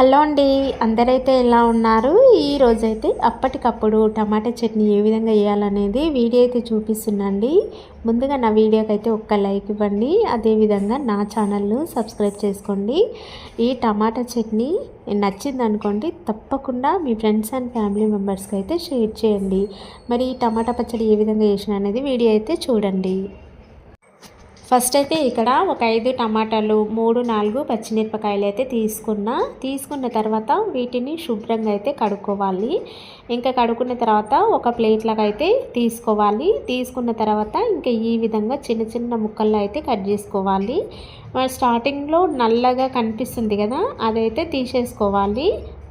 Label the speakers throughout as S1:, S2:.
S1: Hello అండి అందరైతే ఎలా ఉన్నారు? ఈ రోజైతే అప్పటికప్పుడు టమాటా చట్నీ ఏ విధంగా వేయాలనేది వీడియో అయితే చూపిస్తున్నాండి ముందుగా నా వీడియోకి అయితే ఒక్క లైక్ ఇవ్వండి అదేవిధంగా నా ఛానల్ను సబ్స్క్రైబ్ చేసుకోండి. ఈ టమాటా చట్నీ నచ్చింది అనుకోండి తప్పకుండా మీ ఫ్రెండ్స్ అండ్ ఫ్యామిలీ మెంబర్స్కి అయితే షేర్ చేయండి. మరి ఈ టమాటా పచ్చడి ఏ విధంగా చేసిన అనేది వీడియో అయితే చూడండి. ఫస్ట్ అయితే ఇక్కడ ఒక ఐదు టమాటాలు మూడు నాలుగు పచ్చిమిరపకాయలు అయితే తీసుకున్న. తీసుకున్న తర్వాత వీటిని శుభ్రంగా అయితే కడుక్కోవాలి. ఇంకా కడుక్కున్న తర్వాత ఒక ప్లేట్లాగా అయితే తీసుకోవాలి. తీసుకున్న తర్వాత ఇంకా ఈ విధంగా చిన్న చిన్న ముక్కల్లో అయితే కట్ చేసుకోవాలి. స్టార్టింగ్లో నల్లగా కనిపిస్తుంది కదా అదైతే తీసేసుకోవాలి.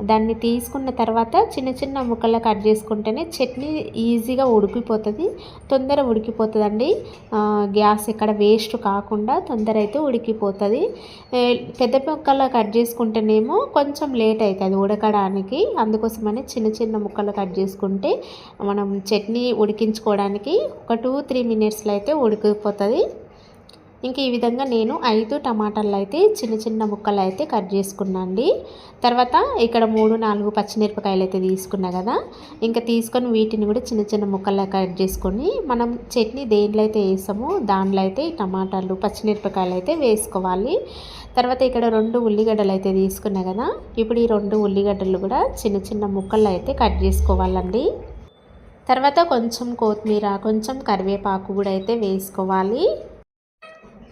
S1: దాన్ని తీసుకున్న తర్వాత చిన్న చిన్న ముక్కలు కట్ చేసుకుంటేనే చట్నీ ఈజీగా ఉడికిపోతుంది తొందర ఉడికిపోతుందండి. గ్యాస్ ఎక్కడ వేస్ట్ కాకుండా తొందర అయితే ఉడికిపోతుంది. పెద్ద ముక్కలు కట్ చేసుకుంటేనేమో కొంచెం లేట్ అవుతుంది ఉడకడానికి. అందుకోసమని చిన్న చిన్న ముక్కలు కట్ చేసుకుంటే మనం చట్నీ ఉడికించుకోవడానికి ఒక టూ త్రీ మినిట్స్లో అయితే ఉడికిపోతుంది. ఇంకా ఈ విధంగా నేను ఐదు టమాటాలు అయితే చిన్న చిన్న ముక్కలు అయితే కట్ చేసుకున్నాండి. తర్వాత ఇక్కడ మూడు నాలుగు పచ్చిమిరపకాయలు అయితే తీసుకున్నా కదా ఇంకా తీసుకొని వీటిని కూడా చిన్న చిన్న ముక్కలు కట్ చేసుకొని మనం చట్నీ దేంట్లో అయితే వేసామో దాంట్లో అయితే టమాటాలు పచ్చిమిరపకాయలు అయితే వేసుకోవాలి. తర్వాత ఇక్కడ రెండు ఉల్లిగడ్డలు అయితే తీసుకున్నా కదా ఇప్పుడు ఈ రెండు ఉల్లిగడ్డలు కూడా చిన్న చిన్న ముక్కలు అయితే కట్ చేసుకోవాలండి. తర్వాత కొంచెం కొత్తిమీర కొంచెం కరివేపాకు కూడా అయితే వేసుకోవాలి.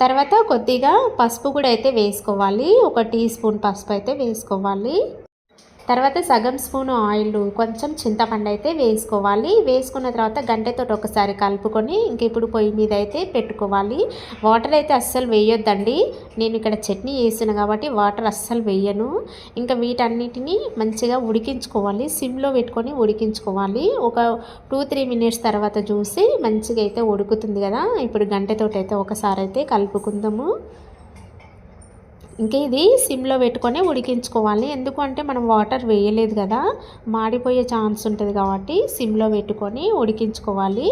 S1: తర్వాత కొద్దిగా పసుపు కూడా అయితే వేసుకోవాలి. ఒక టీ స్పూన్ పసుపు అయితే వేసుకోవాలి. తర్వాత సగం స్పూన్ ఆయిల్ కొంచెం చింతపండు అయితే వేసుకోవాలి. వేసుకున్న తర్వాత గంటతో ఒకసారి కలుపుకొని ఇంక ఇప్పుడు పొయ్యి మీద అయితే పెట్టుకోవాలి. వాటర్ అయితే అస్సలు వేయొద్దండి. నేను ఇక్కడ చట్నీ వేసాను కాబట్టి వాటర్ అస్సలు వేయను. ఇంకా వీటన్నిటిని మంచిగా ఉడికించుకోవాలి. సిమ్లో పెట్టుకొని ఉడికించుకోవాలి. ఒక టూ త్రీ మినిట్స్ తర్వాత చూసి మంచిగా అయితే ఉడుకుతుంది కదా. ఇప్పుడు గంటతోటి అయితే ఒకసారి అయితే కలుపుకుందాము. ఇంకా ఇది సిమ్లో పెట్టుకొని ఉడికించుకోవాలి. ఎందుకంటే మనం వాటర్ వేయలేదు కదా మాడిపోయే ఛాన్స్ ఉంటుంది కాబట్టి సిమ్లో పెట్టుకొని ఉడికించుకోవాలి.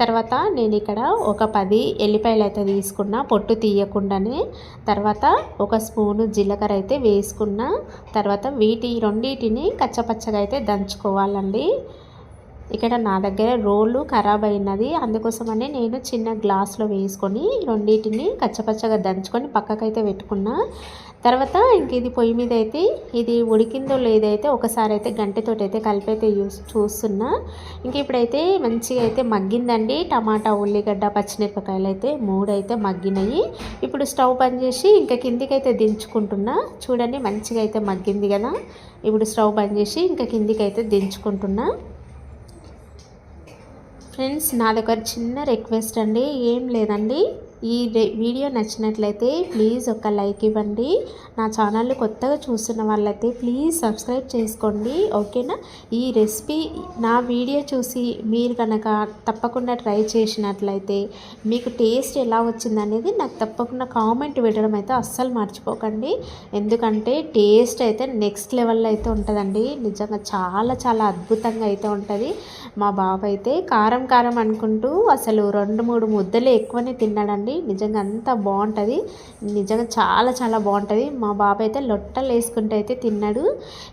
S1: తర్వాత నేను ఇక్కడ ఒక పది ఎల్లిపాయలు అయితే తీసుకున్న పొట్టు తీయకుండానే. తర్వాత ఒక స్పూను జీలకర్ర అయితే వేసుకున్న. తర్వాత వీటి రెండింటిని కచ్చపచ్చగా అయితే దంచుకోవాలండి. ఇక్కడ నా దగ్గర రోలు ఖరాబ్ అయినది. అందుకోసమని నేను చిన్న గ్లాస్లో వేసుకొని రెండింటిని కచ్చపచ్చగా దంచుకొని పక్కకైతే పెట్టుకున్నా. తర్వాత ఇంక ఇది పొయ్యి మీద అయితే ఇది ఉడికిందో లేదైతే ఒకసారి అయితే గంటతో అయితే కలిపైతే యూస్ చూస్తున్నా. ఇంక ఇప్పుడైతే మంచిగా అయితే మగ్గిందండి. టమాటా ఉల్లిగడ్డ పచ్చిమిరపకాయలు అయితే మూడు అయితే మగ్గినాయి. ఇప్పుడు స్టవ్ బంద్ చేసి ఇంకా కిందికైతే దించుకుంటున్నా. చూడండి మంచిగా అయితే మగ్గింది కదా. ఇప్పుడు స్టవ్ బంద్ చేసి ఇంకా కిందికైతే దించుకుంటున్నా. ఫ్రెండ్స్ నా దగ్గర చిన్న రిక్వెస్ట్ అండి. ఏం లేదండి. ఈ వీడియో నచ్చినట్లయితే ప్లీజ్ ఒక లైక్ ఇవ్వండి. నా ఛానల్ కొత్తగా చూస్తున్న వాళ్ళైతే ప్లీజ్ సబ్స్క్రైబ్ చేసుకోండి. ఓకేనా? ఈ రెసిపీ నా వీడియో చూసి మీరు కనుక తప్పకుండా ట్రై చేసినట్లయితే మీకు టేస్ట్ ఎలా వచ్చిందనేది నాకు తప్పకుండా కామెంట్ పెట్టడం అయితే అస్సలు మర్చిపోకండి. ఎందుకంటే టేస్ట్ అయితే నెక్స్ట్ లెవెల్లో అయితే ఉంటుందండి. నిజంగా చాలా చాలా అద్భుతంగా అయితే ఉంటుంది. మా బాబు అయితే కారం కారం అనుకుంటూ అసలు రెండు మూడు ముద్దలు ఎక్కువనే తిన్నాడండి. అండి. నిజంగా అంత బాగుంటుంది. నిజంగా చాలా చాలా బాగుంటుంది. మా బాబు అయితే లొట్టలు వేసుకుంటూ అయితే తిన్నాడు.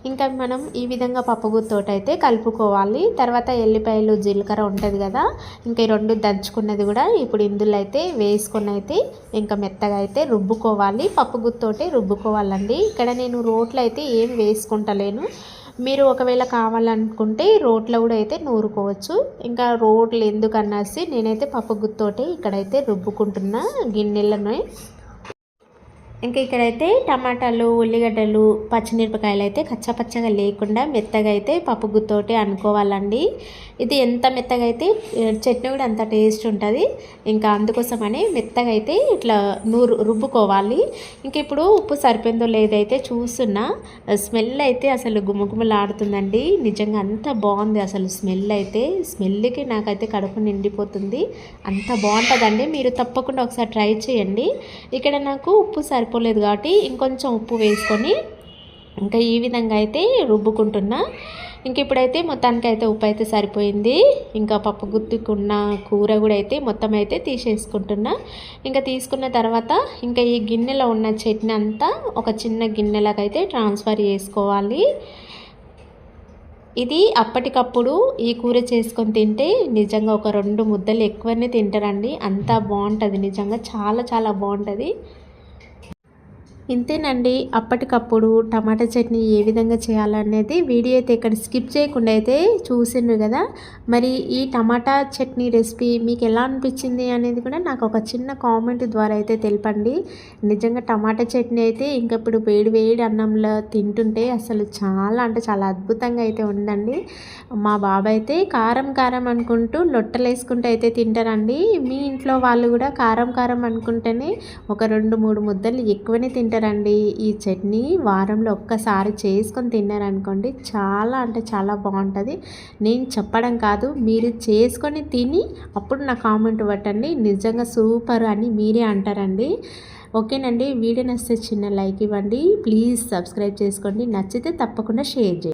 S1: ఇంకా మనం ఈ విధంగా పప్పుగుత్తోటి అయితే కలుపుకోవాలి. తర్వాత ఎల్లిపాయలు జీలకర్ర ఉంటుంది కదా. ఇంకా ఈ రెండు దంచుకున్నది కూడా ఇప్పుడు ఇందులో అయితే వేసుకొని అయితే ఇంకా మెత్తగా అయితే రుబ్బుకోవాలి. పప్పు గుత్తోటే రుబ్బుకోవాలండి. ఇక్కడ నేను రోట్లో అయితే ఏం వేసుకుంటలేను. మీరు ఒకవేళ కావాలనుకుంటే రోట్లో కూడా అయితే నూరుకోవచ్చు. ఇంకా రోట్లు ఎందుకన్నసి నేనైతే పప్పు గుత్తోటి ఇక్కడైతే రుబ్బుకుంటున్నా గిన్నెలను. ఇంకా ఇక్కడైతే టమాటాలు ఉల్లిగడ్డలు పచ్చిమిరపకాయలు అయితే కచ్చపచ్చగా లేకుండా మెత్తగా అయితే పప్పు గుత్తోటి అనుకోవాలండి. ఇది ఎంత మెత్తగా అయితే చట్నీ కూడా అంత టేస్ట్ ఉంటుంది. ఇంకా అందుకోసమని మెత్తగా అయితే ఇట్లా నూరు రుబ్బుకోవాలి. ఇంక ఇప్పుడు ఉప్పు సరిపోయిందో లేదైతే చూస్తున్నా. స్మెల్ అయితే అసలు గుమగుమలాడుతుందండి. నిజంగా అంత బాగుంది అసలు స్మెల్ అయితే. స్మెల్కి నాకైతే కడుపు నిండిపోతుంది. అంత బాగుంటుందండి. మీరు తప్పకుండా ఒకసారి ట్రై చేయండి. ఇక్కడ నాకు ఉప్పు సరి సరిపోలేదు కాబట్టి ఇంకొంచెం ఉప్పు వేసుకొని ఇంకా ఈ విధంగా అయితే రుబ్బుకుంటున్నా. ఇంక ఇప్పుడైతే మొత్తానికి అయితే ఉప్పు అయితే సరిపోయింది. ఇంకా పప్పు గుత్తుకున్న కూర కూడా అయితే మొత్తం అయితే తీసేసుకుంటున్నా. ఇంకా తీసుకున్న తర్వాత ఇంకా ఈ గిన్నెలో ఉన్న చట్నీ అంతా ఒక చిన్న గిన్నెలకైతే ట్రాన్స్ఫర్ చేసుకోవాలి. ఇది అప్పటికప్పుడు ఈ కూర చేసుకొని తింటే నిజంగా ఒక రెండు ముద్దలు ఎక్కువనే తింటారండి. అంతా బాగుంటుంది నిజంగా. చాలా చాలా బాగుంటుంది. ఇంతేనండి అప్పటికప్పుడు టమాటా చట్నీ ఏ విధంగా చేయాలనేది వీడియో అయితే ఇక్కడ స్కిప్ చేయకుండా అయితే చూసిండ్రు కదా. మరి ఈ టమాటా చట్నీ రెసిపీ మీకు ఎలా అనిపించింది అనేది కూడా నాకు ఒక చిన్న కామెంట్ ద్వారా అయితే తెలపండి. నిజంగా టమాటా చట్నీ అయితే ఇంకా ఇప్పుడు వేడి వేడి అన్నంలో తింటుంటే అసలు చాలా అంటే చాలా అద్భుతంగా అయితే ఉందండి. మా బాబాయ్ అయితే కారం కారం అనుకుంటూ లొట్టలు వేసుకుంటూ అయితే తింటారండి. మీ ఇంట్లో వాళ్ళు కూడా కారం కారం అనుకుంటేనే ఒక రెండు మూడు ముద్దలు ఎక్కువనే తింటారు. తింటారండి. ఈ చట్నీ వారంలో ఒక్కసారి చేసుకొని తిన్నారనుకోండి చాలా అంటే చాలా బాగుంటుంది. నేను చెప్పడం కాదు మీరు చేసుకొని తిని అప్పుడు నా కామెంట్ పెట్టండి. నిజంగా సూపర్ అని మీరే అంటారండి. ఓకేనండి. వీడియో నచ్చితే చిన్న లైక్ ఇవ్వండి. ప్లీజ్ సబ్స్క్రైబ్ చేసుకోండి. నచ్చితే తప్పకుండా షేర్ చేయండి.